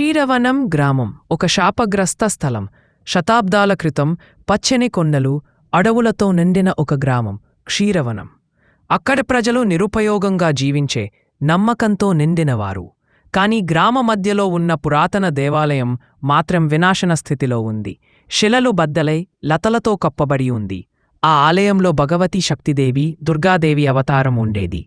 క్షీరవనం గ్రామం ఒక శాపగ్రస్త స్థలం. శతాబ్దాల క్రితం పచ్చని కొండలు అడవులతో నిండిన ఒక గ్రామం క్షీరవనం. అక్కడి ప్రజలు నిరుపయోగంగా జీవించే నమ్మకంతో నిండినవారు. కాని గ్రామ మధ్యలో ఉన్న పురాతన దేవాలయం మాత్రం వినాశన స్థితిలో ఉంది. శిలలు బద్దలై లతలతో కప్పబడి ఉంది. ఆ ఆలయంలో భగవతి శక్తిదేవి దుర్గాదేవి అవతారం ఉండేది.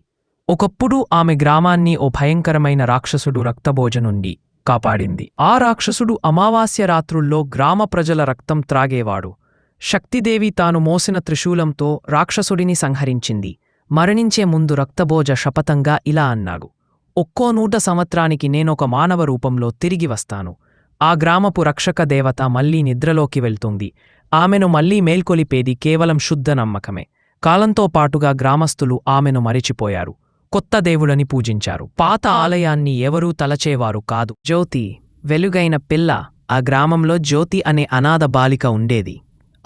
ఒకప్పుడు ఆమె గ్రామాన్ని ఓ భయంకరమైన రాక్షసుడు రక్తభోజనుండి కాపాడింది. ఆ రాక్షసుడు అమావాస్య రాత్రుల్లో గ్రామ ప్రజల రక్తం త్రాగేవాడు. శక్తిదేవి తాను మోసిన త్రిశూలంతో రాక్షసుడిని సంహరించింది. మరణించే ముందు రక్తభోజ శపథంగా ఇలా అన్నాడు. ఒక్కో నూట సంవత్సరానికి నేనొక మానవ రూపంలో తిరిగి వస్తాను. ఆ గ్రామపు రక్షక దేవత మళ్ళీ నిద్రలోకి వెళ్తుంది. ఆమెను మళ్ళీ మేల్కొలిపేది కేవలం శుద్ధ నమ్మకమే. కాలంతో పాటుగా గ్రామస్తులు ఆమెను మరిచిపోయారు. కొత్త దేవులని పూజించారు. పాత ఆలయాన్ని ఎవరూ తలచేవారు కాదు. జ్యోతి వెలుగైన పిల్ల ఆ గ్రామంలో జ్యోతి అనే అనాథ బాలిక ఉండేది.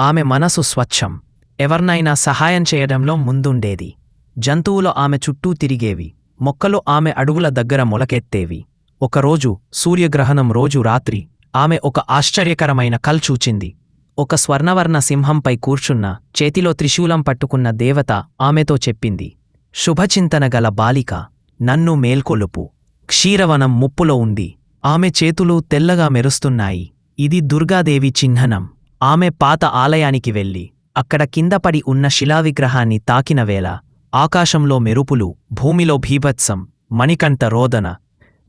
ఆమె మనసు స్వచ్ఛం. ఎవర్నైనా సహాయం చేయడంలో ముందుండేది. జంతువులు ఆమె చుట్టూ తిరిగేవి. మొక్కలు ఆమె అడుగుల దగ్గర మొలకెత్తేవి. ఒకరోజు సూర్యగ్రహణం రోజు రాత్రి ఆమె ఒక ఆశ్చర్యకరమైన కల్ చూచింది. ఒక స్వర్ణవర్ణ సింహంపై కూర్చున్న చేతిలో త్రిశూలం పట్టుకున్న దేవత ఆమెతో చెప్పింది. శుభచింతనగల బాలిక నన్ను మేల్కొలుపు. క్షీరవనం ముప్పులో ఉంది. ఆమె చేతులు తెల్లగా మెరుస్తున్నాయి. ఇది దుర్గాదేవి చిహ్నం. ఆమె పాత ఆలయానికి వెళ్ళి అక్కడ కిందపడి ఉన్న శిలావిగ్రహాన్ని తాకిన వేళ ఆకాశంలో మెరుపులు భూమిలో భీభత్సం మణికంఠ రోదన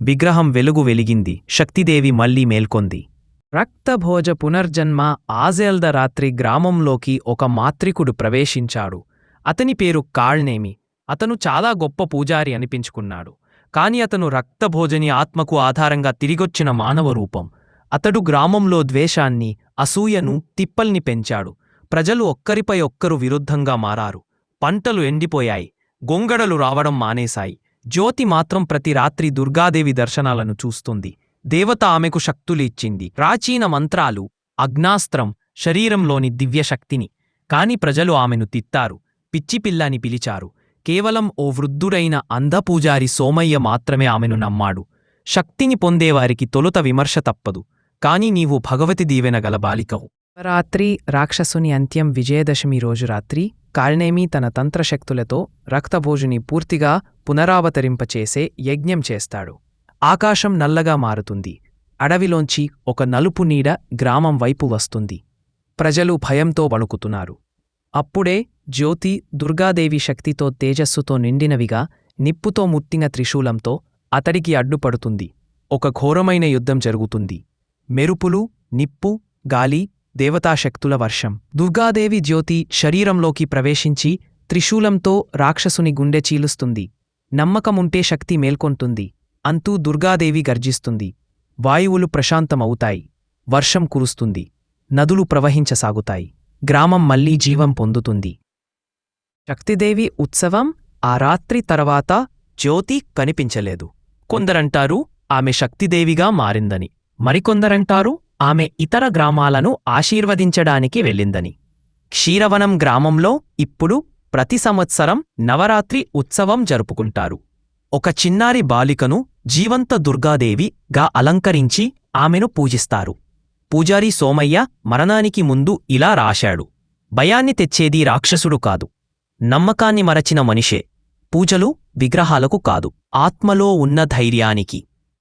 విగ్రహం వెలుగు వెలిగింది. శక్తిదేవి మళ్ళీ మేల్కొంది. రక్తభోజ పునర్జన్మ ఆజేల్ద రాత్రి గ్రామంలోకి ఒక మాత్రికుడు ప్రవేశించాడు. అతని పేరు కాళ్నేమి. అతను చాలా గొప్ప పూజారి అనిపించుకున్నాడు. కాని అతను రక్తభోజని ఆత్మకు ఆధారంగా తిరిగొచ్చిన మానవ రూపం. అతడు గ్రామంలో ద్వేషాన్ని అసూయను తిప్పల్ని పెంచాడు. ప్రజలు ఒక్కరిపై ఒక్కరు విరుద్ధంగా మారారు. పంటలు ఎండిపోయాయి. గొంగడలు రావడం మానేశాయి. జ్యోతి మాత్రం ప్రతి రాత్రి దుర్గాదేవి దర్శనాలను చూస్తుంది. దేవత ఆమెకు శక్తులు ఇచ్చింది. ప్రాచీన మంత్రాలు అగ్నాస్త్రం శరీరంలోని దివ్యశక్తిని. కాని ప్రజలు ఆమెను తిత్తారు పిచ్చిపిల్లని పిలిచారు. కేవలం ఓ వృద్ధుడైన అంధపూజారి సోమయ్య మాత్రమే ఆమెను నమ్మాడు. శక్తిని పొందేవారికి తొలుత విమర్శ తప్పదు. కాని నీవు భగవతి దీవెన గల బాలికవు. రాత్రి రాక్షసుని అంత్యం విజయదశమి రోజు రాత్రి కాళ్నేమి తన తంత్రశక్తులతో రక్తభోజుని పూర్తిగా పునరావతరింపచేసే యజ్ఞం చేస్తాడు. ఆకాశం నల్లగా మారుతుంది. అడవిలోంచి ఒక నలుపు నీడ గ్రామం వైపు వస్తుంది. ప్రజలు భయంతో వణుకుతున్నారు. అప్పుడే జ్యోతి దుర్గాదేవి శక్తితో తేజస్సుతో నిండినవిగా నిప్పుతో ముట్టిన త్రిశూలంతో అతడికి అడ్డుపడుతుంది. ఒక ఘోరమైన యుద్ధం జరుగుతుంది. మెరుపులు నిప్పు గాలి దేవతాశక్తుల వర్షం. దుర్గాదేవి జ్యోతి శరీరంలోకి ప్రవేశించి త్రిశూలంతో రాక్షసుని గుండె చీలుస్తుంది. నమ్మకముంటే శక్తి మేల్కొంటుంది. అంతూ దుర్గాదేవి గర్జిస్తుంది. వాయువులు ప్రశాంతమవుతాయి. వర్షం కురుస్తుంది. నదులు ప్రవహించసాగుతాయి. గ్రామం మళ్ళీ జీవం పొందుతుంది. శక్తిదేవి ఉత్సవం ఆ రాత్రి తర్వాత జ్యోతి కనిపించలేదు. కొందరంటారు ఆమె శక్తిదేవిగా మారిందని. మరికొందరంటారు ఆమె ఇతర గ్రామాలను ఆశీర్వదించడానికి వెళ్ళిందని. క్షీరవనం గ్రామంలో ఇప్పుడు ప్రతి సంవత్సరం నవరాత్రి ఉత్సవం జరుపుకుంటారు. ఒక చిన్నారి బాలికను జీవంత దుర్గాదేవి గా అలంకరించి ఆమెను పూజిస్తారు. పూజారి సోమయ్య మరణానికి ముందు ఇలా రాశాడు. భయాన్ని తెచ్చేది రాక్షసుడు కాదు. నమ్మకాన్ని మరచిన మనిషే పూజలు విగ్రహాలకు కాదు ఆత్మలో ఉన్న ధైర్యానికి.